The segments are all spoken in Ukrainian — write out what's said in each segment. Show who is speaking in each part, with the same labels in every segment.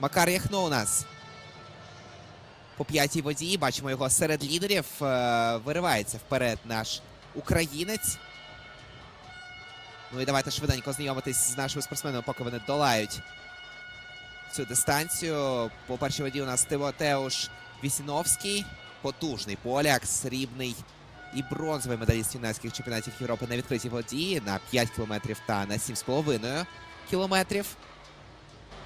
Speaker 1: Макар Яхно у нас. По п'ятій воді. Бачимо його серед лідерів. Е, Виривається вперед наш українець. Ну і давайте швиденько знайомитись з нашими спортсменами, поки вони долають цю дистанцію. По першій воді у нас Тимотеуш Вісіновський. Потужний поляк, срібний і бронзовий медаліст юнацьких чемпіонатів Європи на відкритій воді на 5 кілометрів та на 7,5 кілометрів.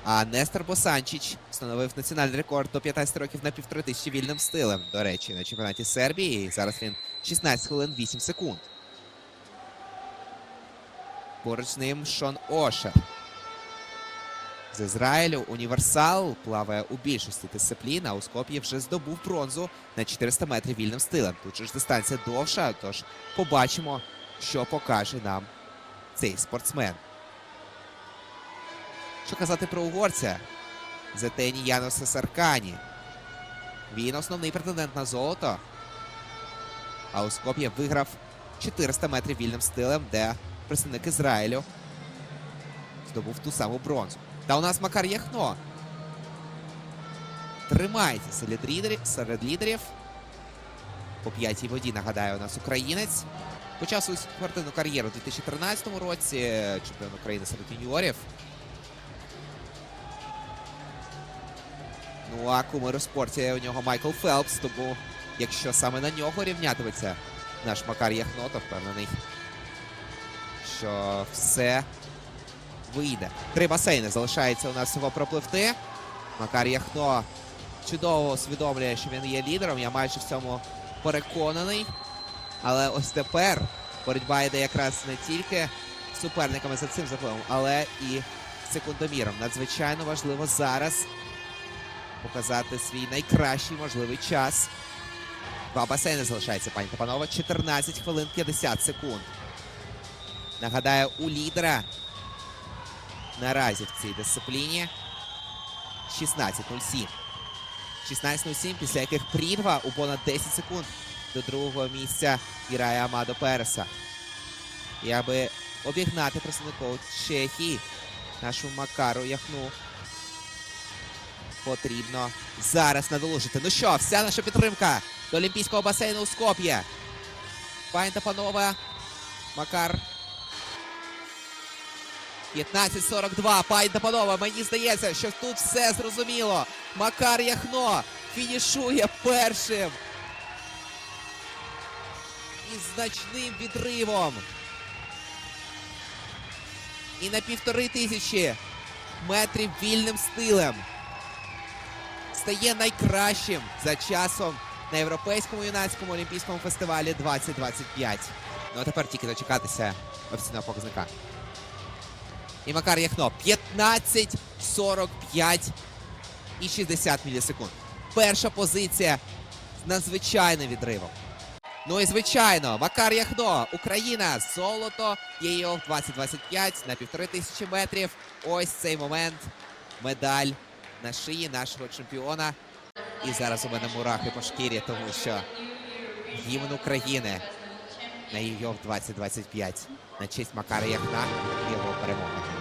Speaker 1: А Нестор Босанчич встановив національний рекорд до 15 років на півтори тисячі вільним стилем. До речі, на чемпіонаті Сербії. Зараз він 16 хвилин 8 секунд. Поруч з ним Шон Ошер. З Ізраїлю універсал плаває у більшості дисциплін, а у Скоп'ї вже здобув бронзу на 400 метрів вільним стилем. Тут же ж дистанція довша, тож побачимо, що покаже нам цей спортсмен. Що казати про угорця? Зетені Яноса Саркані. Він основний претендент на золото. А у Скоп'є виграв 400 метрів вільним стилем, де представник Ізраїлю здобув ту саму бронзу. Та у нас Макар Яхно. Тримається серед лідерів, серед лідерів. По п'ятій воді, нагадаю, у нас українець. Почав свою спортивну кар'єру у 2013 році. Чемпіон України серед юніорів. Ну а кумир у спорті у нього Майкл Фелпс. Тому, якщо саме на нього рівнятиметься наш Макар Яхно, то впевнений, що все вийде. Три басейни залишається у нас всього пропливти. Макар Яхно чудово усвідомлює, що він є лідером. Я майже в цьому переконаний. Але ось тепер боротьба йде якраз не тільки суперниками за цим запливом, але і секундоміром. Надзвичайно важливо зараз показати свій найкращий можливий час. Два басейни залишається, пані та панове. 14 хвилин 50 секунд. Нагадаю, у лідера наразі в цій дисципліні 16.07. 16.07, після яких прірва у понад 10 секунд до другого місця Ірая Амадо Переса. І аби обігнати представників Чехії, нашу Макару Яхну, потрібно зараз надолужити. Ну що, вся наша підтримка до Олімпійського басейну у Скоп'є. Пані та панове, Макар 15.42. Пані та мені здається, що тут все зрозуміло. Макар Яхно фінішує першим. Із значним відривом. І на півтори тисячі метрів вільним стилем. Стає найкращим за часом на Європейському юнацькому олімпійському фестивалі 2025. Ну а тепер тільки дочекатися офіційного показника. І Макар Яхно 15, 45 і 60 мілісекунд. Перша позиція з надзвичайним відривом. Ну і звичайно, Макар Яхно, Україна, золото, ЄО 2025 на півтори тисячі метрів. Ось цей момент. Медаль на шиї нашого чемпіона. І зараз у мене мурахи по шкірі, тому що гімн України на ЄО 2025 на честь Макара Яхна і його перемоги.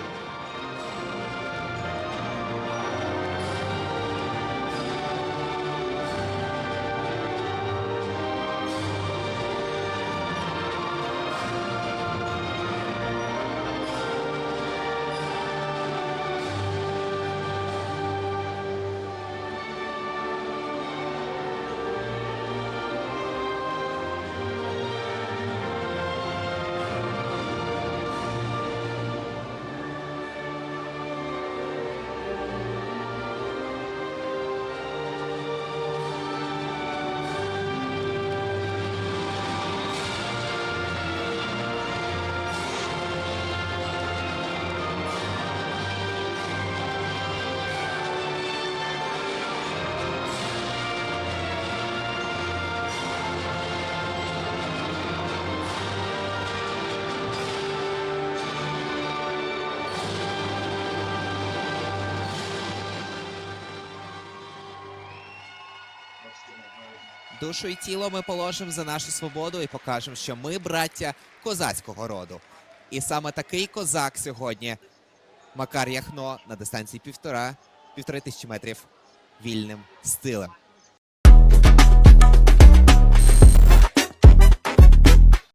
Speaker 1: Душу і тіло ми положимо за нашу свободу і покажемо, що ми браття козацького роду. І саме такий козак сьогодні Макар Яхно на дистанції півтора півтори тисячі метрів вільним стилем.